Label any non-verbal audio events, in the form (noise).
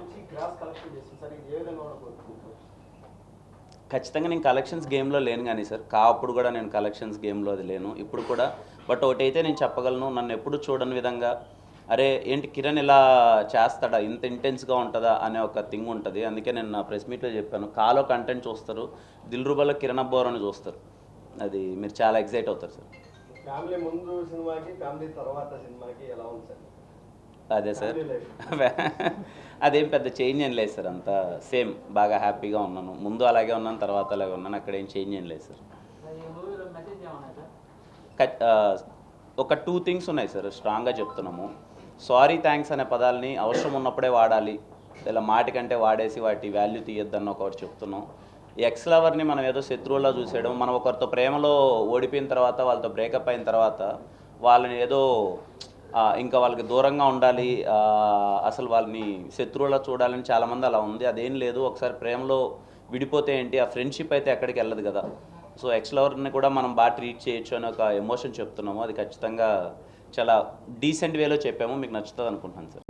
వచ్చి gross collection చేస్తుంది sir ఇది ఏ విధంగా ఉండబోతుంది ఖచ్చితంగా నేను కలెక్షన్స్ గేమ్లో లేను కానీ సార్ కా అప్పుడు కూడా నేను కలెక్షన్స్ గేమ్లో అది లేను. ఇప్పుడు కూడా బట్ ఒకటైతే నేను చెప్పగలను నన్ను ఎప్పుడు చూడని విధంగా అరే ఏంటి కిరణ్ ఇలా చేస్తాడా? ఇంత ఇంటెన్స్గా ఉంటుందా? అనే ఒక థింగ్ ఉంటుంది. అందుకే నేను నా ప్రెస్ మీట్లో చెప్పాను. కాలో కంటెంట్ చూస్తారు దిల్ రూబాలో కిరణ్ అబ్బోర్ అని చూస్తారు. అది మీరు చాలా ఎగ్జైట్ అవుతారు సార్. ఫ్యామిలీ ముందు సినిమాకి ఫ్యామిలీ తర్వాత సినిమాకి ఎలా ఉంది సార్? అదే సార్. (laughs) అదేం పెద్ద చేంజ్ ఏం లేదు సార్. అంతా సేమ్. బాగా హ్యాపీగా ఉన్నాను. ముందు అలాగే ఉన్నాను తర్వాత అలాగే ఉన్నాను. అక్కడ ఏం చేంజ్ ఏం లేదు సార్. ఒక టూ థింగ్స్ ఉన్నాయి సార్. స్ట్రాంగ్గా చెప్తున్నాము. సారీ థ్యాంక్స్ అనే పదాలని అవసరం ఉన్నప్పుడే వాడాలి. ఇలా మాటి కంటే వాడేసి వాటి వాల్యూ తీయొద్దన్న ఒకటి చెప్తున్నాం. ఎక్స్ లవర్ని మనం ఏదో శత్రువులా చూసేయడం మనం ఒకరితో ప్రేమలో ఓడిపోయిన తర్వాత వాళ్ళతో బ్రేకప్ అయిన తర్వాత వాళ్ళని ఏదో ఇంకా వాళ్ళకి దూరంగా ఉండాలి. అసలు వాళ్ళని శత్రువులా చూడాలని చాలామంది అలా ఉంది. అదేం లేదు. ఒకసారి ప్రేమలో విడిపోతే ఏంటి? ఆ ఫ్రెండ్షిప్ అయితే ఎక్కడికి వెళ్ళదు కదా. సో ఎక్స్ లవర్ని కూడా మనం బాగా ట్రీట్ చేయొచ్చు అని ఒక ఎమోషన్ చెప్తున్నాము. అది ఖచ్చితంగా చాలా డీసెంట్ వేలో చెప్పాము. మీకు నచ్చుతుంది అనుకుంటున్నాను సార్.